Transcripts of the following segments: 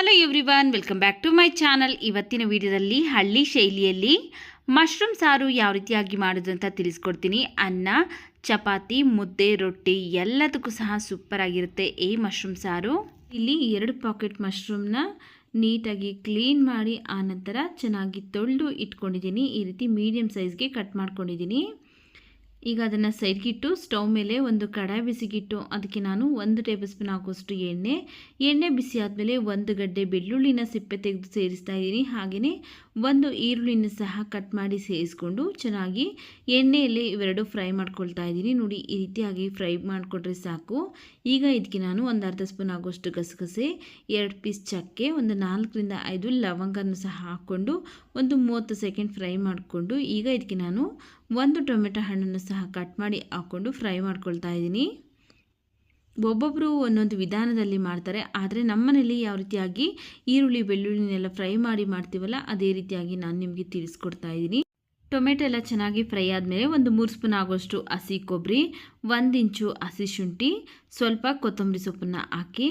Hello everyone welcome back to my channel ಇವತ್ತಿನ ವಿಡಿಯೋದಲ್ಲಿ ಹಳ್ಳಿ ಶೈಲಿಯಲ್ಲಿ ಮಶ್ರೂಮ್ ಸಾರು ಯಾವ ರೀತಿಯಾಗಿ ಮಾಡೋದು ಅಂತ ತಿಳಿಸ್ಕೊಡ್ತೀನಿ. ಅನ್ನ, ಚಪಾತಿ, ಮುದ್ದೆ, ರೊಟ್ಟಿ ಎಲ್ಲದಕ್ಕೂ ಸಹ ಸೂಪರ್ ಆಗಿರುತ್ತೆ ಈ ಮಶ್ರೂಮ್ ಸಾರು. ಇಲ್ಲಿ ಎರಡು ಪಾಕೆಟ್ ಮಶ್ರೂಮ್ನ ನೀಟಾಗಿ ಕ್ಲೀನ್ ಮಾಡಿ ಆನಂತರ ಚೆನ್ನಾಗಿ ತೊಳೆದು ಇಟ್ಕೊಂಡಿದ್ದೀನಿ. ಈ ರೀತಿ ಮೀಡಿಯಮ್ ಸೈಜ್ಗೆ ಕಟ್ ಮಾಡ್ಕೊಂಡಿದ್ದೀನಿ. ಈಗ ಅದನ್ನು ಸೈಡ್ಗಿಟ್ಟು ಸ್ಟವ್ ಮೇಲೆ ಒಂದು ಕಡಾಯಿ ಬಿಸಿಗಿಟ್ಟು, ಅದಕ್ಕೆ ನಾನು ಒಂದು ಟೇಬಲ್ ಸ್ಪೂನ್ ಹಾಕೋಷ್ಟು ಎಣ್ಣೆ. ಎಣ್ಣೆ ಬಿಸಿ ಆದಮೇಲೆ ಒಂದು ಗಡ್ಡೆ ಬೆಳ್ಳುಳ್ಳಿನ ಸಿಪ್ಪೆ ತೆಗೆದು ಸೇರಿಸ್ತಾ ಇದ್ದೀನಿ. ಹಾಗೆಯೇ ಒಂದು ಈರುಳ್ಳಿನ ಸಹ ಕಟ್ ಮಾಡಿ ಸೇರಿಸ್ಕೊಂಡು ಚೆನ್ನಾಗಿ ಎಣ್ಣೆಯಲ್ಲಿ ಇವೆರಡು ಫ್ರೈ ಮಾಡ್ಕೊಳ್ತಾ ಇದ್ದೀನಿ. ನೋಡಿ, ಈ ರೀತಿಯಾಗಿ ಫ್ರೈ ಮಾಡಿಕೊಟ್ರೆ ಸಾಕು. ಈಗ ಇದಕ್ಕೆ ನಾನು ಒಂದು ಅರ್ಧ ಸ್ಪೂನ್ ಆಗೋಷ್ಟು ಗಸಗಸೆ, ಎರಡು ಪೀಸ್ ಚಕ್ಕೆ, ಒಂದು ನಾಲ್ಕರಿಂದ ಐದು ಲವಂಗನ ಸಹ ಹಾಕ್ಕೊಂಡು ಒಂದು ಮೂವತ್ತು ಸೆಕೆಂಡ್ ಫ್ರೈ ಮಾಡಿಕೊಂಡು ಈಗ ಇದಕ್ಕೆ ನಾನು ಒಂದು ಟೊಮೆಟೊ ಹಣ್ಣನ್ನು ಸಹ ಕಟ್ ಮಾಡಿ ಹಾಕ್ಕೊಂಡು ಫ್ರೈ ಮಾಡ್ಕೊಳ್ತಾ ಇದ್ದೀನಿ. ಒಬ್ಬೊಬ್ಬರು ಒಂದೊಂದು ವಿಧಾನದಲ್ಲಿ ಮಾಡ್ತಾರೆ. ಆದರೆ ನಮ್ಮನೇಲಿ ಯಾವ ರೀತಿಯಾಗಿ ಈರುಳ್ಳಿ, ಬೆಳ್ಳುಳ್ಳಿನೆಲ್ಲ ಫ್ರೈ ಮಾಡಿ ಮಾಡ್ತೀವಲ್ಲ, ಅದೇ ರೀತಿಯಾಗಿ ನಾನು ನಿಮಗೆ ತಿಳಿಸ್ಕೊಡ್ತಾ ಇದ್ದೀನಿ ಟೊಮೆಟೊ ಎಲ್ಲ ಚೆನ್ನಾಗಿ ಫ್ರೈ ಆದಮೇಲೆ ಒಂದು ಮೂರು ಸ್ಪೂನ್ ಆಗೋಷ್ಟು ಹಸಿ ಕೊಬ್ಬರಿ ಒಂದು ಇಂಚು ಹಸಿ ಶುಂಠಿ, ಸ್ವಲ್ಪ ಕೊತ್ತಂಬರಿ ಸೊಪ್ಪನ್ನು ಹಾಕಿ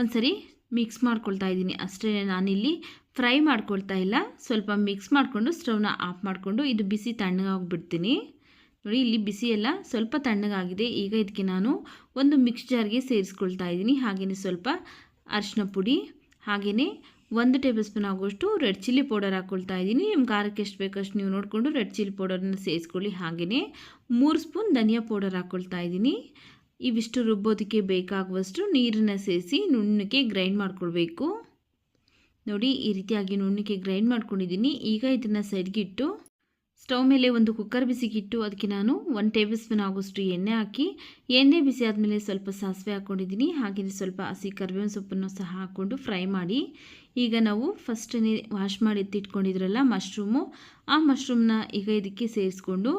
ಒಂದ್ಸರಿ ಮಿಕ್ಸ್ ಮಾಡ್ಕೊಳ್ತಾ ಇದ್ದೀನಿ ಅಷ್ಟೇ ನಾನಿಲ್ಲಿ ಫ್ರೈ ಮಾಡ್ಕೊಳ್ತಾ ಇಲ್ಲ. ಸ್ವಲ್ಪ ಮಿಕ್ಸ್ ಮಾಡಿಕೊಂಡು ಸ್ಟವ್ನ ಆಫ್ ಮಾಡಿಕೊಂಡು ಇದು ಬಿಸಿ ತಣ್ಣಗಾಗ್ಬಿಡ್ತೀನಿ ನೋಡಿ, ಇಲ್ಲಿ ಬಿಸಿ ಎಲ್ಲ ಸ್ವಲ್ಪ ತಣ್ಣಗಾಗಿದೆ. ಈಗ ಇದಕ್ಕೆ ನಾನು ಒಂದು ಮಿಕ್ಸ್ ಜಾರ್ಗೆ ಸೇರಿಸ್ಕೊಳ್ತಾ ಇದ್ದೀನಿ. ಹಾಗೆಯೇ ಸ್ವಲ್ಪ ಅರಿಶಿನ ಪುಡಿ ಹಾಗೆಯೇ ಒಂದು ಟೇಬಲ್ ಸ್ಪೂನ್ ಆಗುವಷ್ಟು ರೆಡ್ ಚಿಲ್ಲಿ ಪೌಡರ್ ಹಾಕ್ಕೊಳ್ತಾ ಇದ್ದೀನಿ. ನಿಮ್ಮ ಖಾರಕ್ಕೆ ಎಷ್ಟು ಬೇಕಷ್ಟು ನೀವು ನೋಡಿಕೊಂಡು ರೆಡ್ ಚಿಲ್ಲಿ ಪೌಡರನ್ನು ಸೇರಿಸ್ಕೊಳ್ಳಿ. ಹಾಗೆಯೇ ಮೂರು ಸ್ಪೂನ್ ಧನಿಯಾ ಪೌಡರ್ ಹಾಕ್ಕೊಳ್ತಾ ಇದ್ದೀನಿ. ಇವಿಷ್ಟು ರುಬ್ಬೋದಕ್ಕೆ ಬೇಕಾಗುವಷ್ಟು ನೀರನ್ನು ಸೇರಿಸಿ ನುಣ್ಣಕ್ಕೆ ಗ್ರೈಂಡ್ ಮಾಡ್ಕೊಳ್ಬೇಕು. ನೋಡಿ, ಈ ರೀತಿಯಾಗಿ ನುಣ್ಣಕ್ಕೆ ಗ್ರೈಂಡ್ ಮಾಡ್ಕೊಂಡಿದ್ದೀನಿ. ಈಗ ಇದನ್ನು ಸೈಡ್ಗಿಟ್ಟು ಸ್ಟವ್ ಮೇಲೆ ಒಂದು ಕುಕ್ಕರ್ ಬಿಸಿಗಿಟ್ಟು ಅದಕ್ಕೆ ನಾನು ಒನ್ ಟೇಬಲ್ ಸ್ಪೂನ್ ಆಗೋಷ್ಟು ಎಣ್ಣೆ ಹಾಕಿ, ಎಣ್ಣೆ ಬಿಸಿ ಆದಮೇಲೆ ಸ್ವಲ್ಪ ಸಾಸಿವೆ ಹಾಕ್ಕೊಂಡಿದ್ದೀನಿ ಹಾಗೆಯೇ ಸ್ವಲ್ಪ ಹಸಿ ಕರ್ಬೇವಿನ ಸೊಪ್ಪನ್ನು ಸಹ ಹಾಕ್ಕೊಂಡು ಫ್ರೈ ಮಾಡಿ, ಈಗ ನಾವು ಫಸ್ಟನೇ ವಾಶ್ ಮಾಡಿ ಎತ್ತಿಟ್ಕೊಂಡಿದ್ರಲ್ಲ ಮಶ್ರೂಮು, ಆ ಮಶ್ರೂಮ್ನ ಈಗ ಇದಕ್ಕೆ ಸೇರಿಸ್ಕೊಂಡು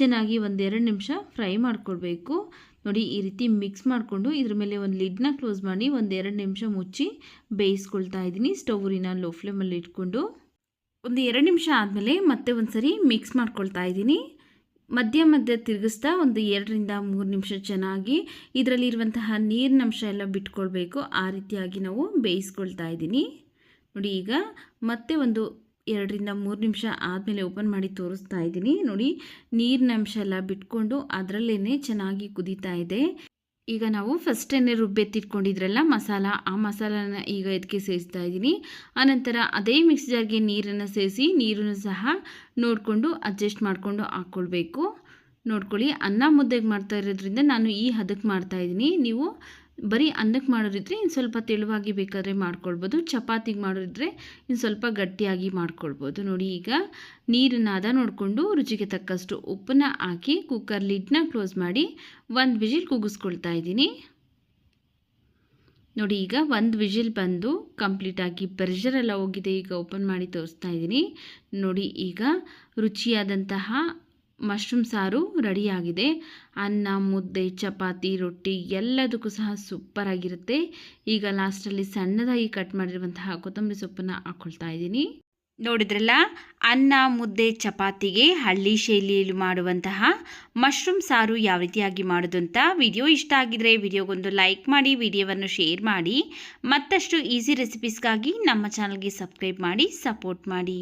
ಚೆನ್ನಾಗಿ ಒಂದೆರಡು ನಿಮಿಷ ಫ್ರೈ ಮಾಡ್ಕೊಳ್ಬೇಕು. ನೋಡಿ, ಈ ರೀತಿ ಮಿಕ್ಸ್ ಮಾಡಿಕೊಂಡು ಇದ್ರ ಮೇಲೆ ಒಂದು ಲಿಡ್ನ ಕ್ಲೋಸ್ ಮಾಡಿ ಒಂದೆರಡು ನಿಮಿಷ ಮುಚ್ಚಿ ಬೇಯಿಸ್ಕೊಳ್ತಾ ಇದ್ದೀನಿ. ಸ್ಟವ್ ಊರಿನ ಲೋ ಫ್ಲೇಮಲ್ಲಿ ಇಟ್ಕೊಂಡು ಒಂದು ಎರಡು ನಿಮಿಷ ಆದಮೇಲೆ ಮತ್ತೆ ಒಂದು ಸರಿ ಮಿಕ್ಸ್ ಮಾಡ್ಕೊಳ್ತಾ ಇದ್ದೀನಿ. ಮಧ್ಯ ಮಧ್ಯ ತಿರುಗಿಸ್ತಾ ಒಂದು ಎರಡರಿಂದ ಮೂರು ನಿಮಿಷ ಚೆನ್ನಾಗಿ ಇದರಲ್ಲಿರುವಂತಹ ನೀರಿನಂಶ ಎಲ್ಲ ಬಿಟ್ಕೊಳ್ಬೇಕು. ಆ ರೀತಿಯಾಗಿ ನಾವು ಬೇಯಿಸ್ಕೊಳ್ತಾ ಇದ್ದೀನಿ. ನೋಡಿ ಈಗ ಮತ್ತೆ ಒಂದು ಎರಡರಿಂದ ಮೂರು ನಿಮಿಷ ಆದಮೇಲೆ ಓಪನ್ ಮಾಡಿ ತೋರಿಸ್ತಾ ಇದ್ದೀನಿ. ನೋಡಿ ನೀರಿನ ಅಂಶ ಎಲ್ಲ ಬಿಟ್ಕೊಂಡು ಅದರಲ್ಲೇ ಚೆನ್ನಾಗಿ ಕುದೀತಾ ಇದೆ. ಈಗ ನಾವು ಫಸ್ಟ್ ಎಣ್ಣೆ ರುಬ್ಬೆತ್ತಿಟ್ಕೊಂಡಿದ್ರಲ್ಲ ಮಸಾಲ, ಆ ಮಸಾಲಾನ ಈಗ ಇದಕ್ಕೆ ಸೇರಿಸ್ತಾ ಇದ್ದೀನಿ. ಆನಂತರ ಅದೇ ಮಿಕ್ಸ್ ಜಾರ್ಗೆ ನೀರನ್ನು ಸೇರಿಸಿ ನೀರನ್ನು ಸಹ ನೋಡಿಕೊಂಡು ಅಡ್ಜಸ್ಟ್ ಮಾಡಿಕೊಂಡು ಹಾಕ್ಕೊಳ್ಬೇಕು. ನೋಡ್ಕೊಳ್ಳಿ, ಅನ್ನ ಮುದ್ದೆಗೆ ಮಾಡ್ತಾ ಇರೋದ್ರಿಂದ ನಾನು ಈ ಹದಕ್ಕೆ ಮಾಡ್ತಾಯಿದ್ದೀನಿ ನೀವು ಬರೀ ಅನ್ನಕ್ಕೆ ಮಾಡೋರಿದ್ರೆ ಇನ್ನು ಸ್ವಲ್ಪ ತೆಳುವಾಗಿ ಬೇಕಾದರೆ ಮಾಡ್ಕೊಳ್ಬೋದು, ಚಪಾತಿಗೆ ಮಾಡೋರಿದ್ರೆ ಇನ್ನು ಸ್ವಲ್ಪ ಗಟ್ಟಿಯಾಗಿ ಮಾಡ್ಕೊಳ್ಬೋದು. ನೋಡಿ ಈಗ ನೀರನ್ನ ಅದ ನೋಡಿಕೊಂಡು ರುಚಿಗೆ ತಕ್ಕಷ್ಟು ಉಪ್ಪನ್ನ ಹಾಕಿ ಕುಕ್ಕರ್ ಲಿಡ್ನ ಕ್ಲೋಸ್ ಮಾಡಿ ಒಂದು ವಿಜಿಲ್ ಕೂಗಿಸ್ಕೊಳ್ತಾ ಇದ್ದೀನಿ. ನೋಡಿ ಈಗ ಒಂದು ವಿಜಿಲ್ ಬಂದು ಕಂಪ್ಲೀಟಾಗಿ ಪ್ರೆಷರೆಲ್ಲ ಹೋಗಿದೆ, ಈಗ ಓಪನ್ ಮಾಡಿ ತೋರಿಸ್ತಾ ಇದ್ದೀನಿ. ನೋಡಿ ಈಗ ರುಚಿಯಾದಂತಹ ಮಶ್ರೂಮ್ ಸಾರು ರೆಡಿಯಾಗಿದೆ. ಅನ್ನ, ಮುದ್ದೆ, ಚಪಾತಿ, ರೊಟ್ಟಿ ಎಲ್ಲದಕ್ಕೂ ಸಹ ಸೂಪರಾಗಿರುತ್ತೆ ಈಗ ಲಾಸ್ಟಲ್ಲಿ ಸಣ್ಣದಾಗಿ ಕಟ್ ಮಾಡಿರುವಂತಹ ಕೊತ್ತಂಬರಿ ಸೊಪ್ಪನ್ನು ಹಾಕ್ಕೊಳ್ತಾ ಇದ್ದೀನಿ. ನೋಡಿದ್ರಲ್ಲ, ಅನ್ನ, ಮುದ್ದೆ, ಚಪಾತಿಗೆ ಹಳ್ಳಿ ಶೈಲಿಯಲ್ಲಿ ಮಾಡುವಂತಹ ಮಶ್ರೂಮ್ ಸಾರು ಯಾವ ರೀತಿಯಾಗಿ ಮಾಡೋದು ಅಂತ ವಿಡಿಯೋ ಇಷ್ಟ ಆಗಿದ್ರೆ ವಿಡಿಯೋಗೊಂದು ಲೈಕ್ ಮಾಡಿ ವಿಡಿಯೋವನ್ನು ಶೇರ್ ಮಾಡಿ. ಮತ್ತಷ್ಟು ಈಸಿ ರೆಸಿಪೀಸ್ಗಾಗಿ ನಮ್ಮ ಚಾನಲ್ಗೆ ಸಬ್ಸ್ಕ್ರೈಬ್ ಮಾಡಿ ಸಪೋರ್ಟ್ ಮಾಡಿ.